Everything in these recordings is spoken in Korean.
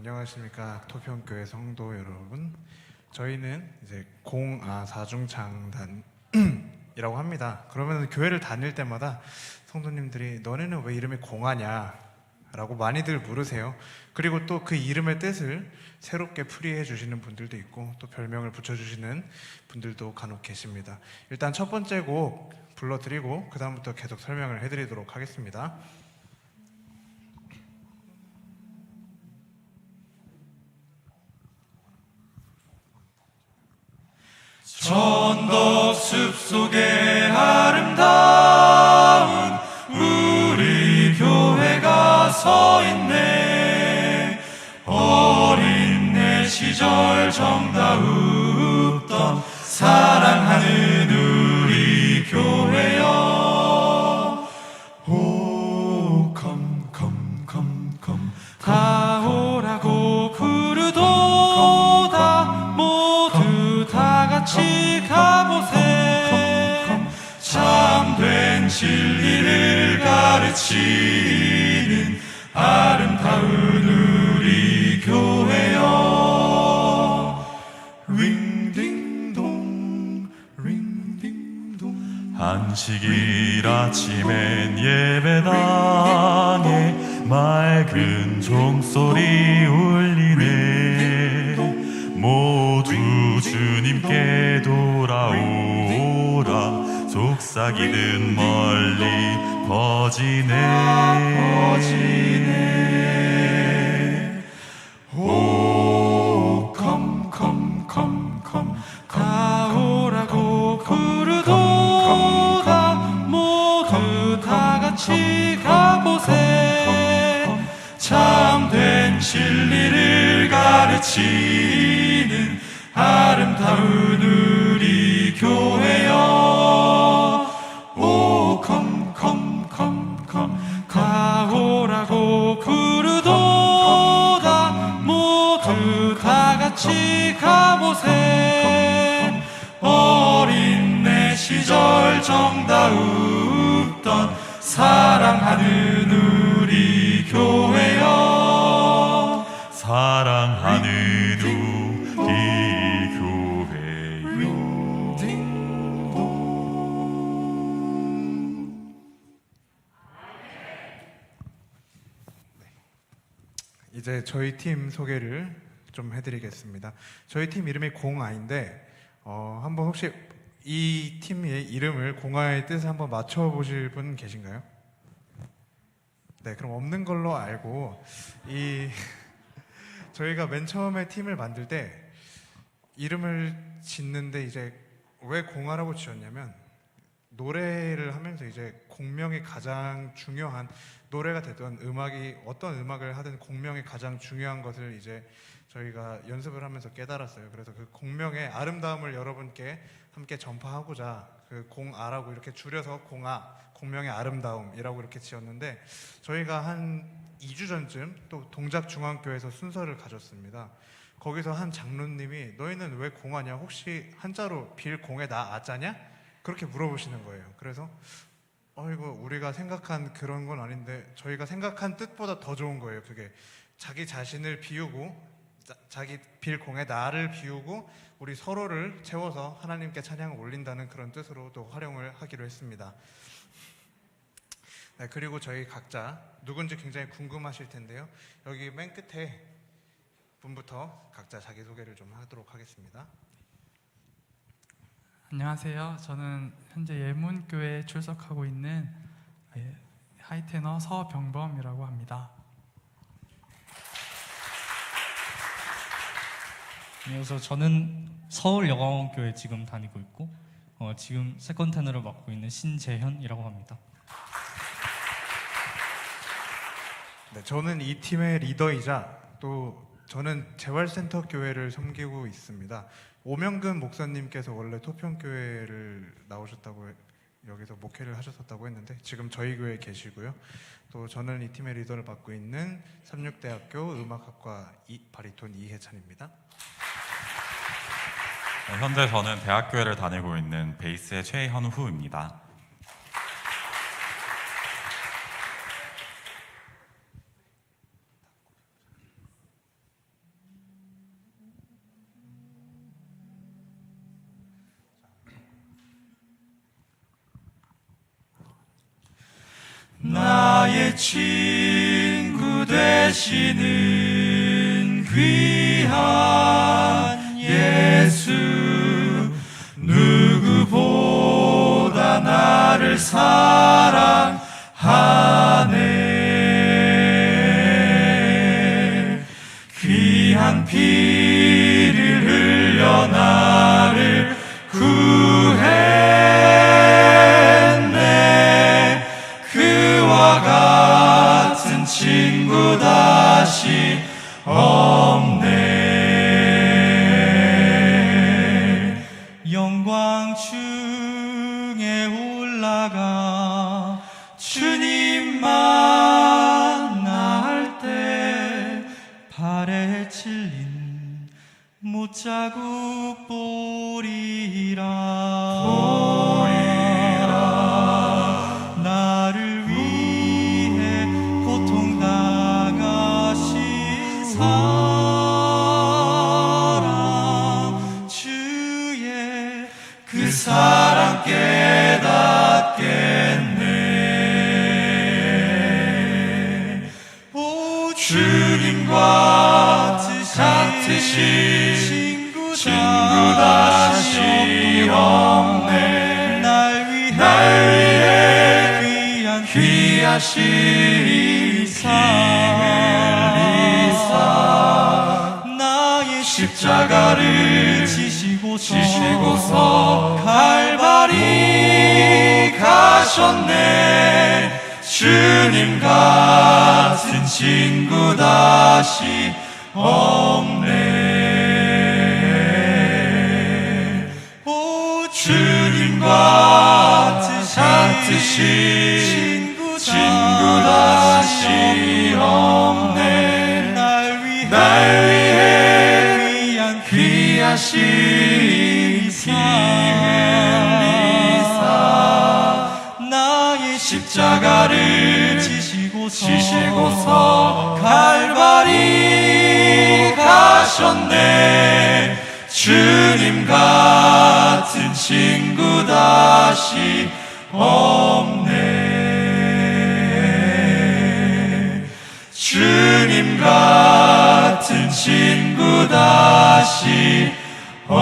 안녕하십니까 토평교회 성도 여러분. 저희는 이제 공아 사중창단이라고 합니다. 그러면 교회를 다닐 때마다 성도님들이 너네는 왜 이름이 공아냐? 라고 많이들 물으세요. 그리고 또 그 이름의 뜻을 새롭게 풀이해 주시는 분들도 있고 또 별명을 붙여 주시는 분들도 간혹 계십니다. 일단 첫 번째 곡 불러드리고 그 다음부터 계속 설명을 해드리도록 하겠습니다. 천덕 숲속에 아름다운 우리 교회가 서 있네. 어린 내 시절 정다웠 이제 저희 팀 소개를 좀 해드리겠습니다. 저희 팀 이름이 공아인데 어, 한번 혹시 이 팀의 이름을 공아의 뜻을 한번 맞춰보실 분 계신가요? 네, 그럼 없는 걸로 알고 이 저희가 맨 처음에 팀을 만들 때 이름을 짓는데 이제 왜 공아라고 지었냐면 노래를 하면서 이제 공명이 가장 중요한 노래가 되든 음악이 어떤 음악을 하든 공명이 가장 중요한 것을 이제 저희가 연습을 하면서 깨달았어요. 그래서 그 공명의 아름다움을 여러분께 함께 전파하고자 그 공아라고 이렇게 줄여서 공아 공명의 아름다움이라고 이렇게 지었는데 저희가 한 2주 전쯤 또 동작 중앙교회에서 순서를 가졌습니다. 거기서 한 장로님이 너희는 왜 공하냐? 혹시 한자로 빌 공에 나 아자냐? 그렇게 물어보시는 거예요. 그래서 어이구 우리가 생각한 그런 건 아닌데 저희가 생각한 뜻보다 더 좋은 거예요. 그게 자기 자신을 비우고 자, 자기 빌 공에 나를 비우고 우리 서로를 채워서 하나님께 찬양을 올린다는 그런 뜻으로도 활용을 하기로 했습니다. 네, 그리고 저희 각자 누군지 굉장히 궁금하실 텐데요. 여기 맨 끝에 분부터 각자 자기 소개를 좀 하도록 하겠습니다. 안녕하세요. 저는 현재 예문교회에 출석하고 있는 예, 하이테너 서병범이라고 합니다. 그래서 저는 서울여가원교회 지금 다니고 있고 어, 지금 세컨 테너를 맡고 있는 신재현이라고 합니다. 네, 저는 이 팀의 리더이자 또 저는 재활센터 교회를 섬기고 있습니다. 오명근 목사님께서 원래 토평교회를 나오셨다고 해- 여기서 목회를 하셨었다고 했는데 지금 저희 교회에 계시고요. 또 저는 이 팀의 리더를 맡고 있는 삼육대학교 음악학과 이, 바리톤 이해찬입니다. 네, 현재 저는 대학교회를 다니고 있는 베이스의 최현후입니다. 나의 친구 되시는 귀한 예수 누구보다 나를 사랑 이사. 나의 십자가를 지시고서, 지시고서 칼바리 가셨네. 주님 같은 친구 다시 없네. 오 주님 같으신 이사 나의 십자가를 지시고서, 칼바리 가셨네. 주님 같은 친구 다시 없네. 주님 같은 친구 다시 네.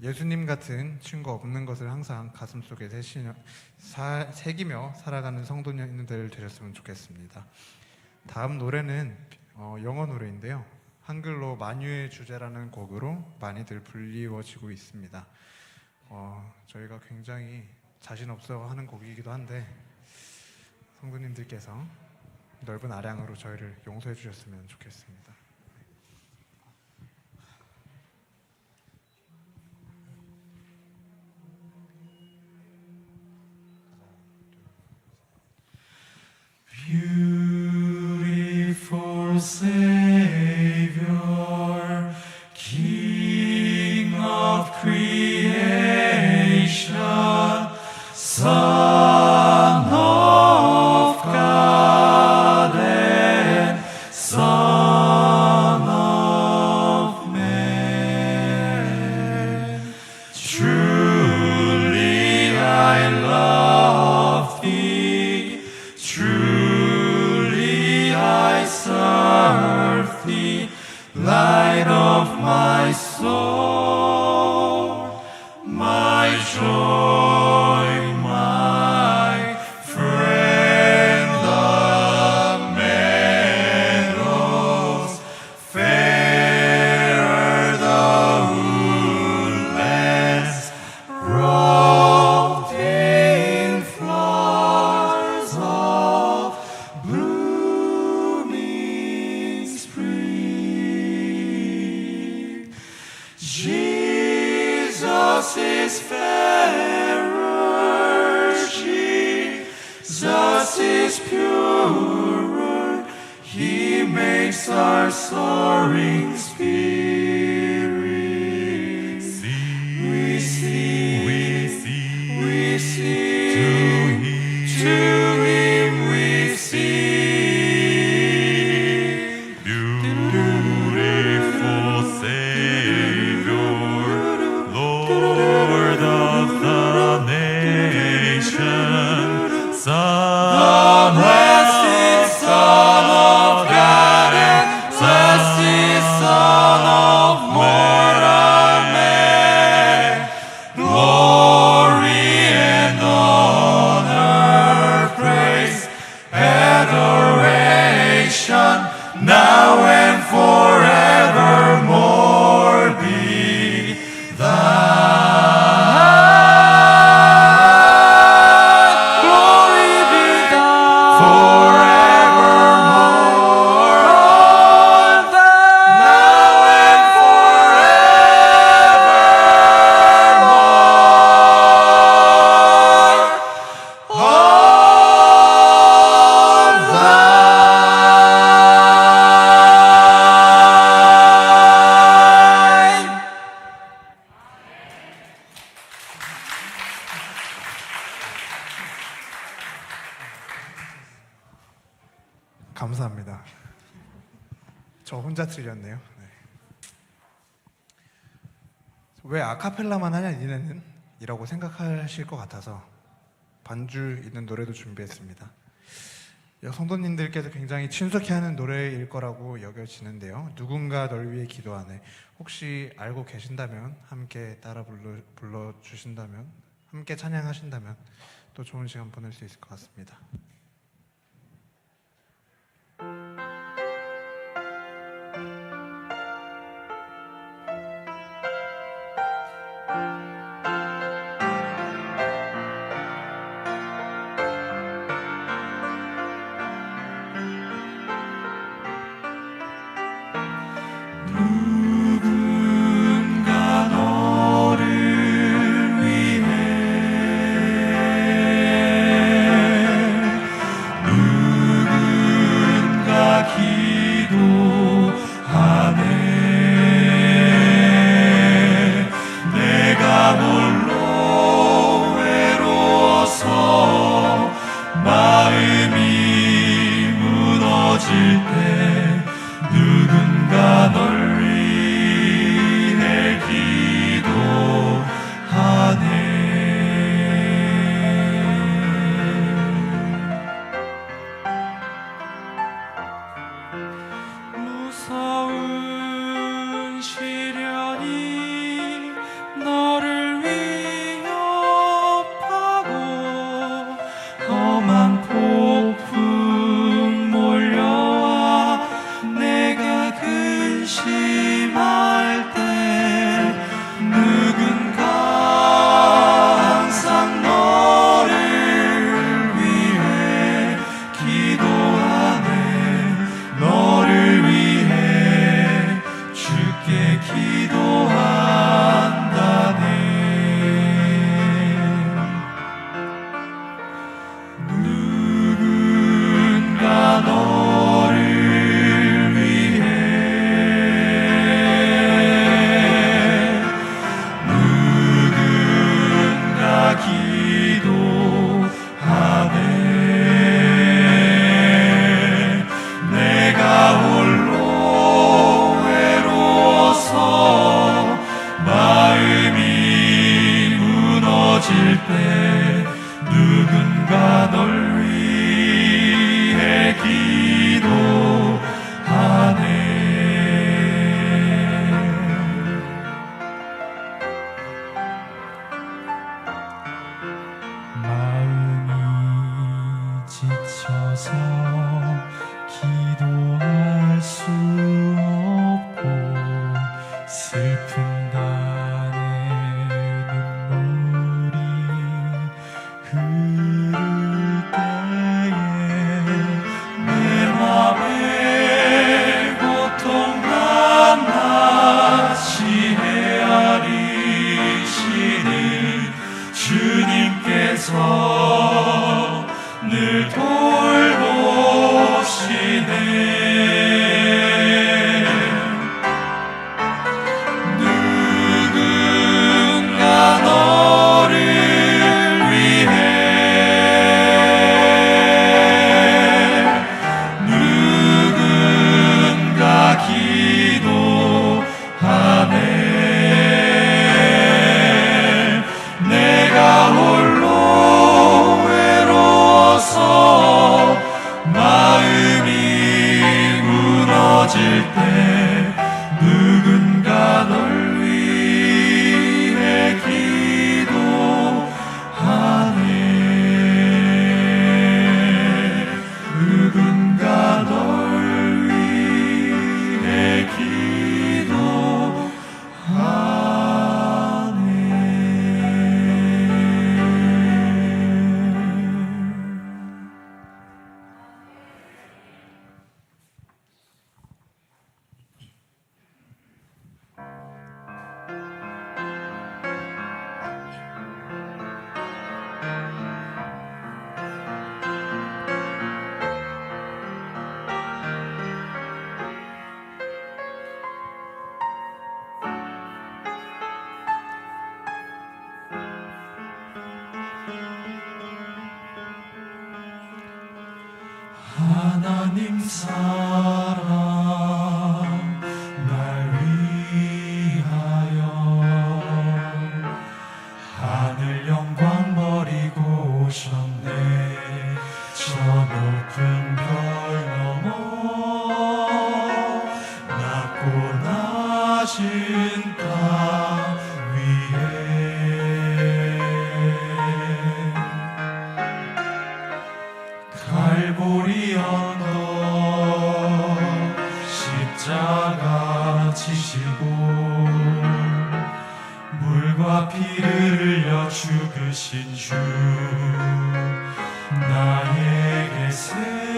예수님 같은 친구 없는 것을 항상 가슴 속에 새시며, 사, 새기며 살아가는 성도님들 되셨으면 좋겠습니다. 다음 노래는 어, 영어 노래인데요. 한글로 만유의 주제라는 곡으로 많이들 불리워지고 있습니다. 어, 저희가 굉장히 자신 없어 하는 곡이기도 한데 성도님들께서 넓은 아량으로 저희를 용서해 주셨으면 좋겠습니다. Beautiful céu. Jesus is fairer, Jesus is purer, He makes our soaring spirits. 하실 것 같아서 반주 있는 노래도 준비했습니다. 성도님들께서 굉장히 친숙해하는 노래일 거라고 여겨지는데요. 누군가 널 위해 기도하네. 혹시 알고 계신다면 함께 따라 불러, 불러주신다면 함께 찬양하신다면 또 좋은 시간 보낼 수 있을 것 같습니다. 주셔서. 기도할 수 time. 그 죽으신 주 나에게 새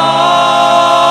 Senhor.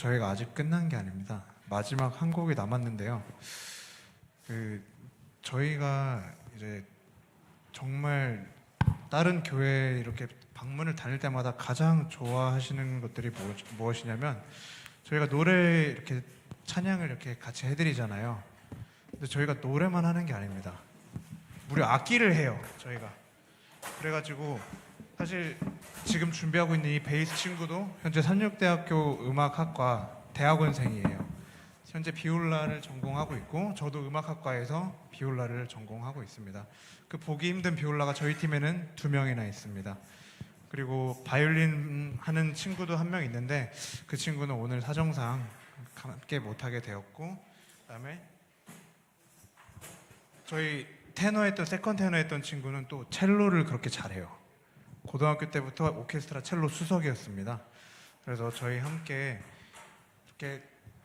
저희가 아직 끝난 게 아닙니다. 마지막 한 곡이 남았는데요. 그 저희가 이제 정말 다른 교회 이렇게 방문을 다닐 때마다 가장 좋아하시는 것들이 뭐, 무엇이냐면 저희가 노래 이렇게 찬양을 이렇게 같이 해드리잖아요. 근데 저희가 노래만 하는 게 아닙니다. 무려 악기를 해요. 저희가 그래가지고 사실 지금 준비하고 있는 이 베이스 친구도 현재 산육대학교 음악학과 대학원생이에요. 현재 비올라를 전공하고 있고 저도 음악학과에서 비올라를 전공하고 있습니다. 그 보기 힘든 비올라가 저희 팀에는 두 명이나 있습니다. 그리고 바이올린 하는 친구도 한 명 있는데 그 친구는 오늘 사정상 함께 못하게 되었고 그다음에 저희 테너 했던 세컨 테너 했던 친구는 또 첼로를 그렇게 잘해요. 고등학교 때부터 오케스트라 첼로 수석이었습니다. 그래서 저희 함께 이렇게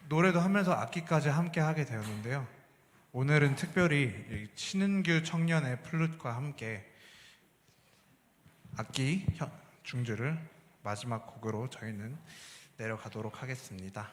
노래도 하면서 악기까지 함께 하게 되었는데요. 오늘은 특별히 이 신은규 청년의 플룻과 함께 악기 현- 중주를 마지막 곡으로 저희는 내려가도록 하겠습니다.